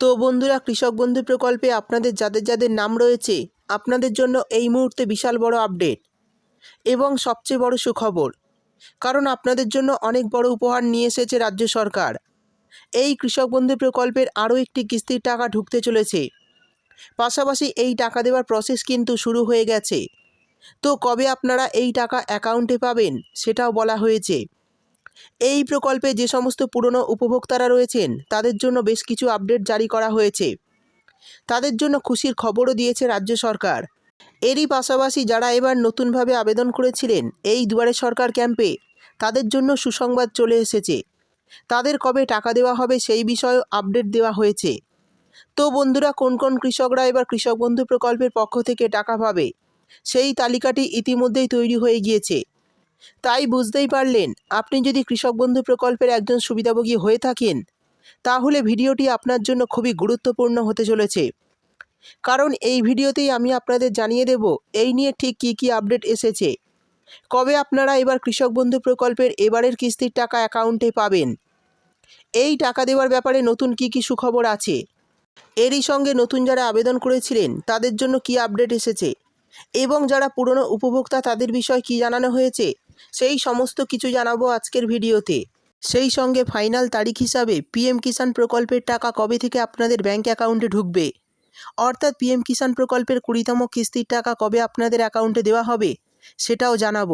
তো বন্ধুরা, কৃষক বন্ধু প্রকল্পে আপনাদের যাদের যাদের নাম রয়েছে, আপনাদের জন্য এই মুহূর্তে বিশাল বড় আপডেট এবং সবচেয়ে বড় সুখবর। কারণ আপনাদের জন্য অনেক বড় উপহার নিয়ে এসেছে রাজ্য সরকার। এই কৃষক বন্ধু প্রকল্পের আরও একটি কিস্তির টাকা ঢুকতে চলেছে। পাশাপাশি এই টাকা দেওয়ার প্রসেস কিন্তু শুরু হয়ে গেছে। তো কবে আপনারা এই টাকা অ্যাকাউন্টে পাবেন, সেটাও বলা হয়েছে। এই প্রকল্পে যে সমস্ত পুরনো উপভোক্তারা রয়েছেন, তাদের জন্য বেশ কিছু আপডেট জারি করা হয়েছে। তাদের জন্য খুশির খবরও দিয়েছে রাজ্য সরকার। এরই পাশাপাশি যারা এবার নতুনভাবে আবেদন করেছিলেন এই দুয়ারে সরকার ক্যাম্পে, তাদের জন্য সুসংবাদ চলে এসেছে। তাদের কবে টাকা দেওয়া হবে সেই বিষয়েও আপডেট দেওয়া হয়েছে। তো বন্ধুরা, কোন কোন কৃষকরা এবার কৃষক বন্ধু প্রকল্পের পক্ষ থেকে টাকা পাবে, সেই তালিকাটি ইতিমধ্যেই তৈরি হয়ে গিয়েছে। তাই বুঝতেই পারলেন, আপনি যদি কৃষক বন্ধু প্রকল্পের একজন সুবিধাভোগী হয়ে থাকেন, তাহলে ভিডিওটি আপনার জন্য খুবই গুরুত্বপূর্ণ হতে চলেছে। কারণ এই ভিডিওতেই আমি আপনাদের জানিয়ে দেব, এই নিয়ে ঠিক কী কী আপডেট এসেছে। কবে আপনারা এবার কৃষক বন্ধু প্রকল্পের এবারের কিস্তির টাকা অ্যাকাউন্টে পাবেন? এই টাকা দেওয়ার ব্যাপারে নতুন কী কী সুখবর আছে? এরই সঙ্গে নতুন যারা আবেদন করেছিলেন, তাদের জন্য কী আপডেট এসেছে? এবং যারা পুরনো উপভোক্তা, তাদের বিষয় কী জানানো হয়েছে? সেই সমস্ত কিছু জানাব আজকের ভিডিওতে। সেই সঙ্গে ফাইনাল তারিখ হিসাবে পিএম কিষাণ প্রকল্পের টাকা কবে থেকে আপনাদের ব্যাংক অ্যাকাউন্টে ঢুকবে? অর্থাৎ পিএম কিষাণ প্রকল্পের কুড়িতম কিস্তির টাকা কবে আপনাদের অ্যাকাউন্টে দেওয়া হবে, সেটাও জানাব।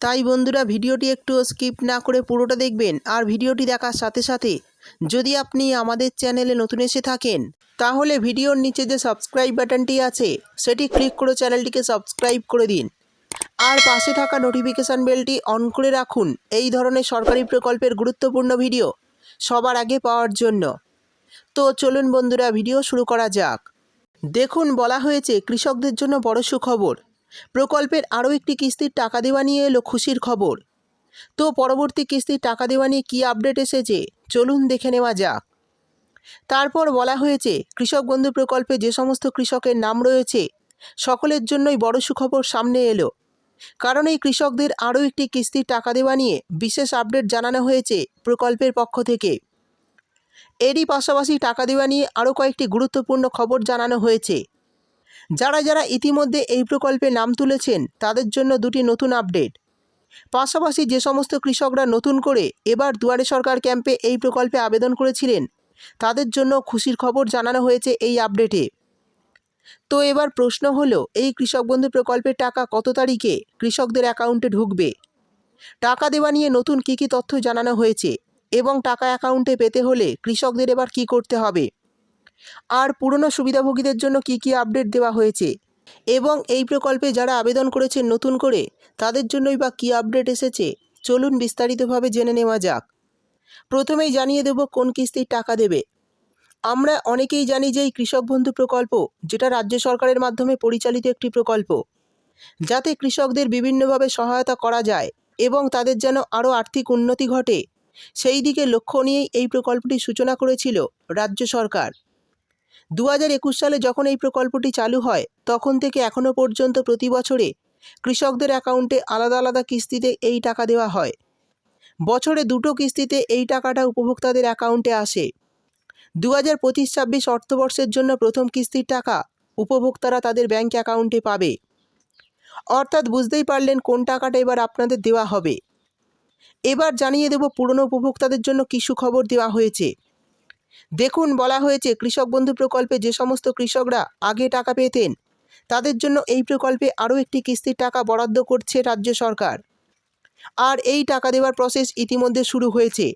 তাই বন্ধুরা, ভিডিওটি একটু স্কিপ না করে পুরোটা দেখবেন আর ভিডিওটি দেখার সাথে সাথে যদি আপনি আমাদের চ্যানেলে নতুন এসে থাকেন, তাহলে ভিডিওর নিচে যে সাবস্ক্রাইব বাটনটি আছে, সেটি ক্লিক করে চ্যানেলটিকে সাবস্ক্রাইব করে দিন। আর পাশে থাকা নোটিফিকেশান বেলটি অন করে রাখুন। এই ধরনের সরকারি প্রকল্পের গুরুত্বপূর্ণ ভিডিও সবার আগে পাওয়ার জন্য। তো চলুন বন্ধুরা ভিডিও শুরু করা যাক। দেখুন, বলা হয়েছে, কৃষকদের জন্য বড় সুখবর। প্রকল্পের আরও একটি কিস্তির টাকা দেওয়া নিয়ে এলো খুশির খবর। তো পরবর্তী কিস্তির টাকা দেওয়া নিয়ে কী আপডেট এসেছে, চলুন দেখে নেওয়া যাক। তারপর বলা হয়েছে, কৃষক বন্ধু প্রকল্পে যে সমস্ত কৃষকের নাম রয়েছে, সকলের জন্যই বড় সুখবর সামনে এলো। কারণ এই কৃষকদের আরও একটি কিস্তির টাকা দেওয়া নিয়ে বিশেষ আপডেট জানানো হয়েছে প্রকল্পের পক্ষ থেকে। এরই পাশাপাশি টাকা দেওয়া নিয়ে আরও কয়েকটি গুরুত্বপূর্ণ খবর জানানো হয়েছে। যারা যারা ইতিমধ্যে এই প্রকল্পে নাম তুলেছেন, তাদের জন্য দুটি নতুন আপডেট। পাশাপাশি যে সমস্ত কৃষকরা নতুন করে এবার দুয়ারে সরকার ক্যাম্পে এই প্রকল্পে আবেদন করেছিলেন, তাদের জন্য খুশির খবর জানানো হয়েছে এই আপডেটে। তো এবার প্রশ্ন হলো, এই কৃষক বন্ধু প্রকল্পের টাকা কত তারিখে কৃষকদের অ্যাকাউন্টে ঢুকবে? টাকা দেওয়া নিয়ে নতুন কী কী তথ্য জানানো হয়েছে? এবং টাকা অ্যাকাউন্টে পেতে হলে কৃষকদের এবার কি করতে হবে? আর পুরনো সুবিধাভোগীদের জন্য কি কি আপডেট দেওয়া হয়েছে? এবং এই প্রকল্পে যারা আবেদন করেছেন নতুন করে, তাদের জন্যই বা কী আপডেট এসেছে? চলুন বিস্তারিতভাবে জেনে নেওয়া যাক। প্রথমেই জানিয়ে দেব কোন কিস্তির টাকা দেবে। আমরা অনেকেই জানি যে এই কৃষক বন্ধু প্রকল্প, যেটা রাজ্য সরকারের মাধ্যমে পরিচালিত একটি প্রকল্প। যাতে কৃষকদের বিভিন্নভাবে সহায়তা করা যায় এবং তাদের যেন আরও আর্থিক উন্নতি ঘটে, সেই দিকে লক্ষ্য নিয়েই এই প্রকল্পটি সূচনা করেছিল রাজ্য সরকার। দু হাজার একুশ সালে যখন এই প্রকল্পটি চালু হয়, তখন থেকে এখনও পর্যন্ত প্রতি বছরে কৃষকদের অ্যাকাউন্টে আলাদা আলাদা কিস্তিতে এই টাকা দেওয়া হয়। বছরে দুটো কিস্তিতে এই টাকাটা উপভোক্তাদের অ্যাকাউন্টে আসে। দু হাজার পঁচিশ ছাব্বিশ অর্থবর্ষের জন্য প্রথম কিস্তির টাকা উপভোক্তারা তাদের ব্যাংক অ্যাকাউন্টে পাবে। অর্থাৎ বুঝতেই পারলেন কোন টাকাটা এবার আপনাদের দেওয়া হবে। এবার জানিয়ে দেব পুরনো উপভোক্তাদের জন্য কী সুখবর দেওয়া হয়েছে। দেখুন, বলা হয়েছে, কৃষক বন্ধু প্রকল্পে যে সমস্ত কৃষকরা আগে টাকা পেতেন, তাদের জন্য এই প্রকল্পে আরও একটি কিস্তির টাকা বরাদ্দ করছে রাজ্য সরকার। আর এই টাকা দেওয়ার প্রসেস ইতিমধ্যে শুরু হয়েছে।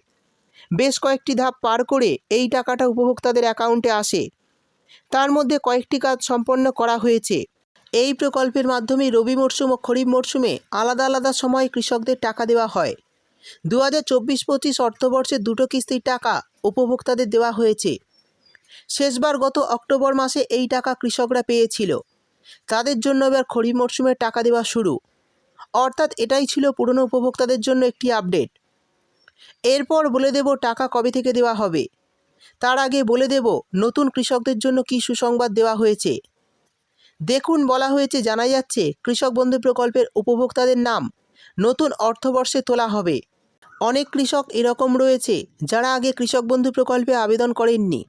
বেশ কয়েকটি ধাপ পার করে এই টাকাটা উপভোক্তাদের অ্যাকাউন্টে আসে। তার মধ্যে কয়েকটি কাজ সম্পন্ন করা হয়েছে। এই প্রকল্পের মাধ্যমে রবি মরশুম ও খরিফ মরশুমে আলাদা আলাদা সময় কৃষকদের টাকা দেওয়া হয়। দু হাজার চব্বিশ পঁচিশ অর্থবর্ষে দুটো কিস্তির টাকা উপভোক্তাদের দেওয়া হয়েছে। শেষবার গত অক্টোবর মাসে এই টাকা কৃষকরা পেয়েছিল। তাদের জন্য এবার খরিফ মরশুমের টাকা দেওয়া শুরু। অর্থাৎ এটাই ছিল পুরনো উপভোক্তাদের জন্য একটি আপডেট এরপর বলে দেব, টাকা কবে থেকে দেওয়া হবে? তার আগে বলে দেব, নতুন কৃষকদের জন্য কী সুসংবাদ দেওয়া হয়েছে? দেখুন, বলা হয়েছে, জানা যাচ্ছে, কৃষক বন্ধু প্রকল্পের উপভোক্তাদের নাম নতুন অর্থবর্ষে তোলা হবে। অনেক কৃষক এরকম রয়েছে, যারা আগে কৃষক বন্ধু প্রকল্পে আবেদন করেননি।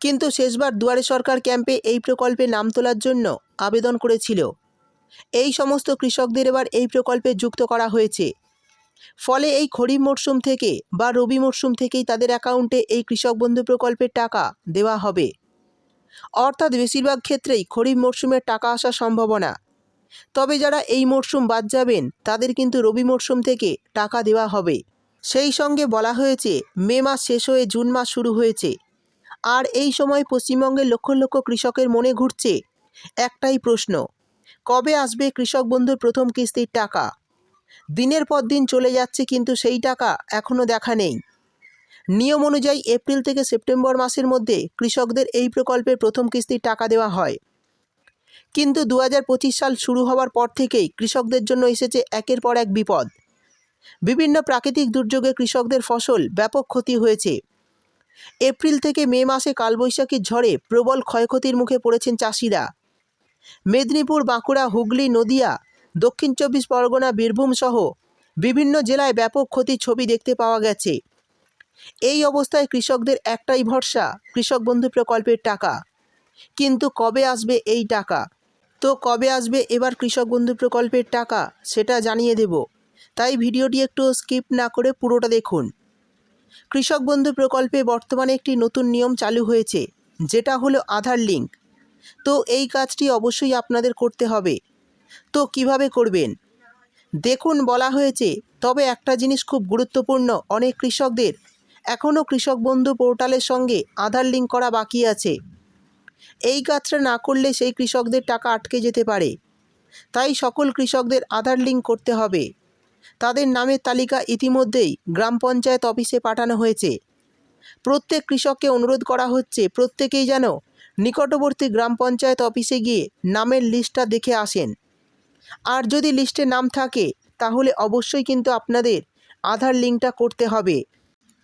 কিন্তু শেষবার দুয়ারে সরকার ক্যাম্পে এই প্রকল্পে নাম তোলার জন্য আবেদন করেছিল। এই সমস্ত কৃষকদের এবার এই প্রকল্পে যুক্ত করা হয়েছে। ফলে এই খরিফ মরশুম থেকে বা রবি মরশুম থেকেই তাদের অ্যাকাউন্টে এই কৃষক বন্ধু প্রকল্পের টাকা দেওয়া হবে। অর্থাৎ বেশিরভাগ ক্ষেত্রেই খরিফ মরশুমের টাকা আসার সম্ভাবনা। তবে যারা এই মরশুম বাদ যাবেন, তাদের কিন্তু রবি মরশুম থেকে টাকা দেওয়া হবে। সেই সঙ্গে বলা হয়েছে, মে মাস শেষ হয়ে জুন মাস শুরু হয়েছে। আর এই সময় পশ্চিমবঙ্গের লক্ষ লক্ষ কৃষকের মনে ঘুরছে। একটাই প্রশ্ন, কবে আসবে কৃষক বন্ধুর প্রথম কিস্তির টাকা? দিনের পর দিন চলে যাচ্ছে কিন্তু সেই টাকা এখনও দেখা নেই। নিয়ম অনুযায়ী এপ্রিল থেকে সেপ্টেম্বর মাসের মধ্যে কৃষকদের এই প্রকল্পের প্রথম কিস্তির টাকা দেওয়া হয়। কিন্তু দু হাজার পঁচিশ সাল শুরু হওয়ার পর থেকেই কৃষকদের জন্য এসেছে একের পর এক বিপদ। বিভিন্ন প্রাকৃতিক দুর্যোগে কৃষকদের ফসল ব্যাপক ক্ষতি হয়েছে। এপ্রিল থেকে মে মাসে কালবৈশাখীর ঝড়ে প্রবল ক্ষয়ক্ষতির মুখে পড়েছেন চাষিরা। মেদিনীপুর, বাঁকুড়া, হুগলি, নদিয়া দক্ষিণ চব্বিশ পরগনা, বীরভূম সহ বিভিন্ন জেলায় ব্যাপক ক্ষতির ছবি দেখতে পাওয়া গেছে। এই অবস্থায় কৃষকদের একটাই ভরসা, কৃষক বন্ধু প্রকল্পের টাকা। কিন্তু কবে আসবে এই টাকা? তো কবে আসবে এবার কৃষক বন্ধু প্রকল্পের টাকা, সেটা জানিয়ে দেব। তাই ভিডিওটি একটু স্কিপ না করে পুরোটা দেখুন। কৃষক বন্ধু প্রকল্পে বর্তমানে একটি নতুন নিয়ম চালু হয়েছে, যেটা হলো আধার লিঙ্ক। তো এই কাজটি অবশ্যই আপনাদের করতে হবে। তো কীভাবে করবেন? দেখুন, বলা হয়েছে, তবে একটা জিনিস খুব গুরুত্বপূর্ণ, অনেক কৃষকদের। এখনও কৃষক বন্ধু পোর্টালের সঙ্গে আধার লিঙ্ক করা বাকি আছে। এই কাজটা না করলে সেই কৃষকদের টাকা আটকে যেতে পারে। তাই সকল কৃষকদের আধার লিঙ্ক করতে হবে। তাদের নামের তালিকা ইতিমধ্যেই গ্রাম পঞ্চায়েত অফিসে পাঠানো হয়েছে। প্রত্যেক কৃষককে অনুরোধ করা হচ্ছে, প্রত্যেকেই যেন নিকটবর্তী গ্রাম পঞ্চায়েত অফিসে গিয়ে নামের লিস্টটা দেখে আসেন। আর যদি লিস্টে নাম থাকে, তাহলে অবশ্যই কিন্তু আপনাদের আধার লিঙ্কটা করতে হবে।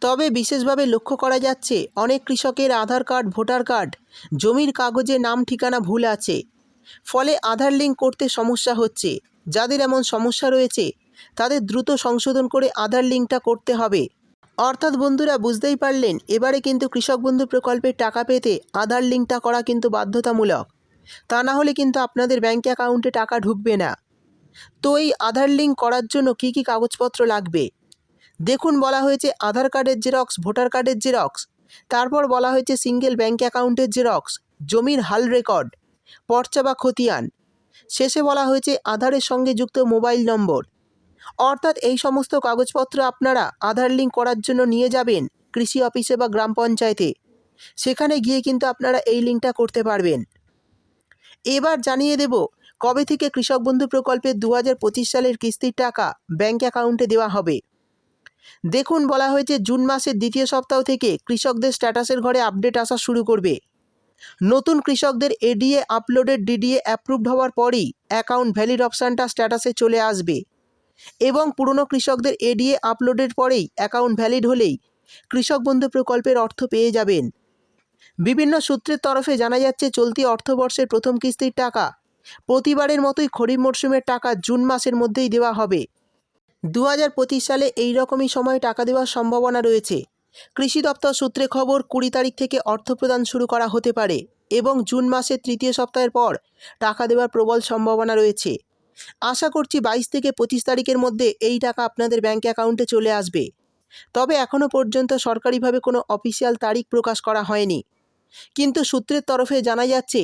তবে বিশেষভাবে লক্ষ্য করা যাচ্ছে, অনেক কৃষকের আধার কার্ড, ভোটার কার্ড, জমির কাগজে নাম ঠিকানা ভুল আছে। ফলে আধার লিঙ্ক করতে সমস্যা হচ্ছে। যাদের এমন সমস্যা রয়েছে, তাদের দ্রুত সংশোধন করে আধার লিঙ্কটা করতে হবে। অর্থাৎ বন্ধুরা, বুঝতেই পারলেন, এবারে কিন্তু কৃষক বন্ধু প্রকল্পের টাকা পেতে আধার লিঙ্কটা করা কিন্তু বাধ্যতামূলক। তা না হলে কিন্তু আপনাদের ব্যাঙ্ক অ্যাকাউন্টে টাকা ঢুকবে না। তো এই আধার লিঙ্ক করার জন্য কি কি কাগজপত্র লাগবে? দেখুন, বলা হয়েছে আধার কার্ডের জেরক্স ভোটার কার্ডের জেরক্স তারপর বলা হয়েছে সিঙ্গেল ব্যাঙ্ক অ্যাকাউন্টের জেরক্স জমির হাল রেকর্ড পর্চা বা খতিয়ান। শেষে বলা হয়েছে আধারের সঙ্গে যুক্ত মোবাইল নম্বর অর্থাৎ এই সমস্ত কাগজপত্র আপনারা আধার লিঙ্ক করার জন্য নিয়ে যাবেন কৃষি অফিসে বা গ্রাম পঞ্চায়েতে। সেখানে গিয়ে কিন্তু আপনারা এই লিঙ্কটা করতে পারবেন। এবার জানিয়ে দেব কবে থেকে কৃষক বন্ধু প্রকল্পের দু হাজার পঁচিশ সালের কিস্তির টাকা ব্যাঙ্ক অ্যাকাউন্টে দেওয়া হবে। দেখুন, বলা হয়েছে জুন মাসের দ্বিতীয় সপ্তাহ থেকে কৃষকদের স্ট্যাটাসের ঘরে আপডেট আসা শুরু করবে। নতুন কৃষকদের এডিএ আপলোডের ডিডিএ অ্যাপ্রুভড হওয়ার পরই অ্যাকাউন্ট ভ্যালিড অপশানটা স্ট্যাটাসে চলে আসবে এবং পুরনো কৃষকদের এডিএ আপলোডের পরেই অ্যাকাউন্ট ভ্যালিড হলেই কৃষক বন্ধু প্রকল্পের অর্থ পেয়ে যাবেন। বিভিন্ন সূত্রের তরফে জানা যাচ্ছে, চলতি অর্থবর্ষের প্রথম কিস্তির টাকা প্রতিবারের মতোই খরিফ মরশুমের টাকা জুন মাসের মধ্যেই দেওয়া হবে। দু হাজার পঁচিশ সালে এই রকমই সময় টাকা দেওয়ার সম্ভাবনা রয়েছে। কৃষি দপ্তর সূত্রে খবর, কুড়ি তারিখ থেকে অর্থ প্রদান শুরু করা হতে পারে এবং জুন মাসের তৃতীয় সপ্তাহের পর টাকা দেওয়ার প্রবল সম্ভাবনা রয়েছে। আশা করছি বাইশ থেকে পঁচিশ তারিখের মধ্যে এই টাকা আপনাদের ব্যাঙ্ক অ্যাকাউন্টে চলে আসবে। তবে এখনও পর্যন্ত সরকারিভাবে কোনো অফিসিয়াল তারিখ প্রকাশ করা হয়নি। কিন্তু সূত্রের তরফে জানা যাচ্ছে,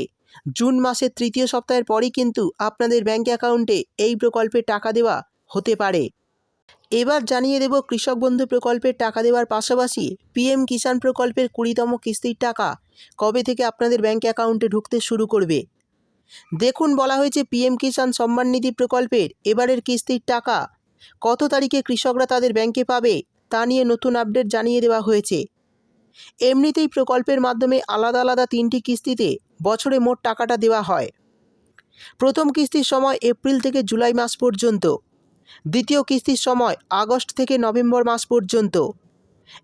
জুন মাসের তৃতীয় সপ্তাহের পরই কিন্তু আপনাদের ব্যাঙ্ক অ্যাকাউন্টে এই প্রকল্পে টাকা দেওয়া হতে পারে। এবার জানিয়ে দেব কৃষক বন্ধু প্রকল্পের টাকা দেওয়ার পাশাপাশি পিএম কিষাণ প্রকল্পের কুড়িতম কিস্তির টাকা কবে থেকে আপনাদের ব্যাঙ্ক অ্যাকাউন্টে ঢুকতে শুরু করবে? দেখুন, বলা হয়েছে পিএম কিষাণ সম্মান নিধি প্রকল্পের এবারের কিস্তির টাকা কত তারিখে কৃষকরা তাদের ব্যাংকে পাবে তা নিয়ে নতুন আপডেট জানিয়ে দেওয়া হয়েছে। এমনিতেই প্রকল্পের মাধ্যমে আলাদা আলাদা তিনটি কিস্তিতে বছরে মোট টাকাটা দেওয়া হয়। প্রথম কিস্তির সময় এপ্রিল থেকে জুলাই মাস পর্যন্ত। দ্বিতীয় কিস্তির সময় আগস্ট থেকে নভেম্বর মাস পর্যন্ত।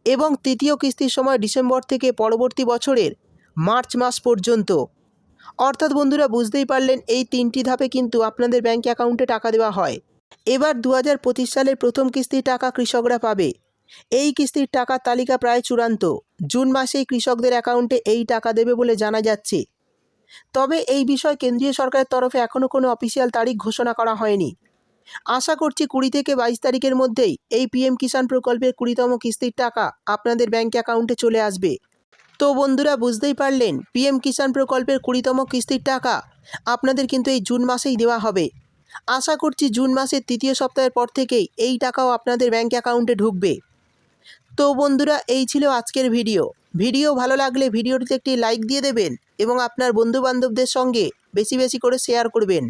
এবং তৃতীয় কিস্তির সময় ডিসেম্বর থেকে পরবর্তী বছরের মার্চ মাস পর্যন্ত। অর্থাৎ বন্ধুরা বুঝতেই পারলেন, এই তিনটি ধাপে কিন্তু আপনাদের ব্যাঙ্ক অ্যাকাউন্টে টাকা দেওয়া হয়। এবার দু হাজার পঁচিশ সালের প্রথম কিস্তির টাকা কৃষকরা পাবে। এই কিস্তির টাকার তালিকা প্রায় চূড়ান্ত। জুন মাসেই কৃষকদের অ্যাকাউন্টে এই টাকা দেবে বলে জানা যাচ্ছে। তবে এই বিষয়ে কেন্দ্রীয় সরকারের তরফে এখনও কোনো অফিসিয়াল তারিখ ঘোষণা করা হয়নি। আশা করছি কুড়ি থেকে বাইশ তারিখের মধ্যেই এই পিএম কিষাণ প্রকল্পের কুড়িতম কিস্তির টাকা আপনাদের ব্যাঙ্ক অ্যাকাউন্টে চলে আসবে। তো বন্ধুরা, বুঝতেই পারলেন, পিএম কিষাণ প্রকল্পের কুড়িতম কিস্তির টাকা আপনাদের কিন্তু এই জুন মাসেই দেওয়া হবে। আশা করছি জুন মাসের তৃতীয় সপ্তাহের পর থেকেই এই টাকাও আপনাদের ব্যাঙ্ক অ্যাকাউন্টে ঢুকবে। তো বন্ধুরা, এই ছিল আজকের ভিডিও। ভিডিও ভালো লাগলে ভিডিওটিতে একটি লাইক দিয়ে দেবেন এবং আপনার বন্ধুবান্ধবদের সঙ্গে বেশি বেশি করে শেয়ার করবেন।